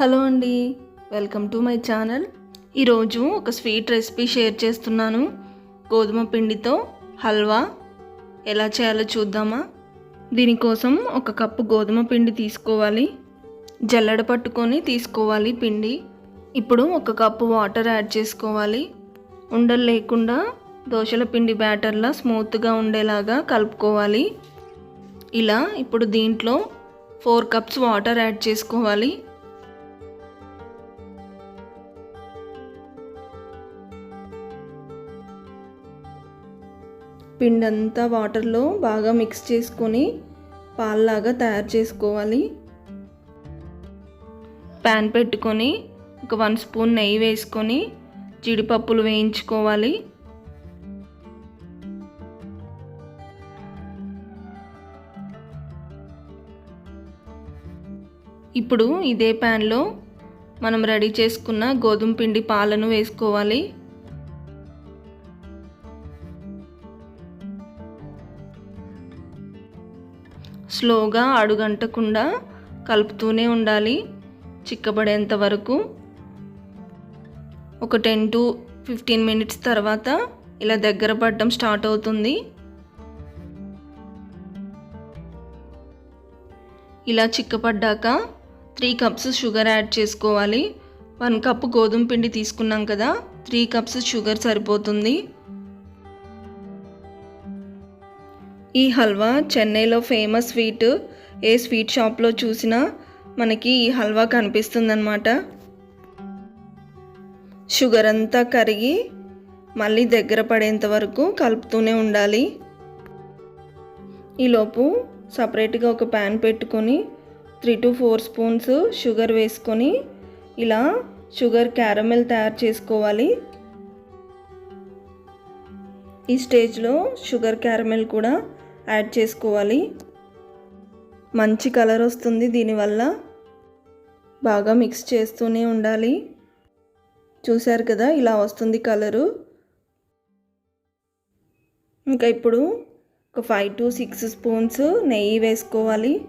Hello అండి welcome to my channel. ఈరోజు ఒక స్వీట్ రెసిపీ షేర్ చేస్తున్నాను. గోధుమ పిండితో హల్వా ఎలా చేయాలో చూద్దామా? దీనికోసం ఒక కప్పు గోధుమ పిండి తీసుకోవాలి. జల్లెడ పట్టుకొని తీసుకోవాలి పిండి. ఇప్పుడు ఒక కప్పు వాటర్ యాడ్ చేసుకోవాలి. ఉండలు లేకుండా దోశల పిండి బ్యాటర్లా స్మూత్గా ఉండేలాగా కలుపుకోవాలి. ఇలా ఇప్పుడు దీంట్లో ఫోర్ కప్స్ వాటర్ యాడ్ చేసుకోవాలి. పిండి అంతా వాటర్లో బాగా మిక్స్ చేసుకొని పాల్లాగా తయారు చేసుకోవాలి. ప్యాన్ పెట్టుకొని ఒక వన్ స్పూన్ నెయ్యి వేసుకొని జీడిపప్పులు వేయించుకోవాలి. ఇప్పుడు ఇదే ప్యాన్లో మనం రెడీ చేసుకున్న గోధుమ పిండి పాలను వేసుకోవాలి. స్లోగా అడుగంటకుండా కలుపుతూనే ఉండాలి చిక్కబడేంత వరకు. ఒక టెన్ టు ఫిఫ్టీన్ మినిట్స్ తర్వాత ఇలా దగ్గర పడడం స్టార్ట్ అవుతుంది. ఇలా చిక్కపడ్డాక త్రీ కప్స్ షుగర్ యాడ్ చేసుకోవాలి. వన్ కప్ గోధుమ పిండి తీసుకున్నాం కదా త్రీ కప్స్ షుగర్ సరిపోతుంది. ఈ హల్వా చెన్నైలో ఫేమస్ స్వీట్ ఏ స్వీట్ షాప్లో చూసినా మనకి ఈ హల్వా కనిపిస్తుందన్నమాట. షుగర్ అంతా కరిగి మళ్ళీ దగ్గర పడేంత వరకు కలుపుతూనే ఉండాలి. ఈలోపు సపరేట్గా ఒక ప్యాన్ పెట్టుకొని three to four spoons sugar వేసుకొని ఇలా షుగర్ క్యారమెల్ తయారు చేసుకోవాలి. ఈ స్టేజ్లో షుగర్ క్యారమెల్ కూడా యాడ్ చేసుకోవాలి. మంచి కలర్ వస్తుంది దీనివల్ల. బాగా మిక్స్ చేస్తూనే ఉండాలి. చూశారు కదా ఇలా వస్తుంది కలరు. ఇంకా ఇప్పుడు ఒక ఫైవ్ టు సిక్స్ స్పూన్స్ నెయ్యి వేసుకోవాలి.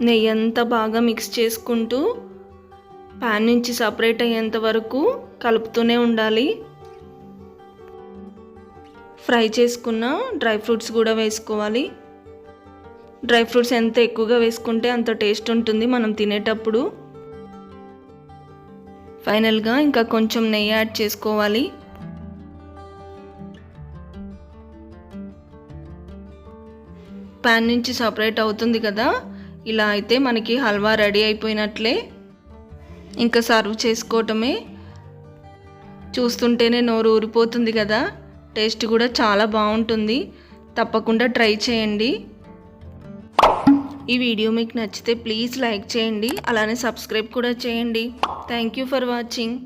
నెయ్యి అంతా బాగా మిక్స్ చేసుకుంటూ ప్యాన్ నుంచి సపరేట్ అయ్యేంత వరకు కలుపుతూనే ఉండాలి. ఫ్రై చేసుకున్న డ్రై ఫ్రూట్స్ కూడా వేసుకోవాలి. డ్రై ఫ్రూట్స్ ఎంత ఎక్కువగా వేసుకుంటే అంత టేస్ట్ ఉంటుంది మనం తినేటప్పుడు. ఫైనల్గా ఇంకా కొంచెం నెయ్యి యాడ్ చేసుకోవాలి. ప్యాన్ నుంచి సపరేట్ అవుతుంది కదా? ఇలా అయితే మనకి హల్వా రెడీ అయిపోయినట్లే. ఇంకా సర్వ్ చేసుకోవటమే. చూస్తుంటేనే నోరు ఊరిపోతుంది కదా. టేస్ట్ కూడా చాలా బాగుంటుంది. తప్పకుండా ట్రై చేయండి. ఈ వీడియో మీకు నచ్చితే ప్లీజ్ లైక్ చేయండి. అలానే సబ్స్క్రైబ్ కూడా చేయండి. Thank you for watching.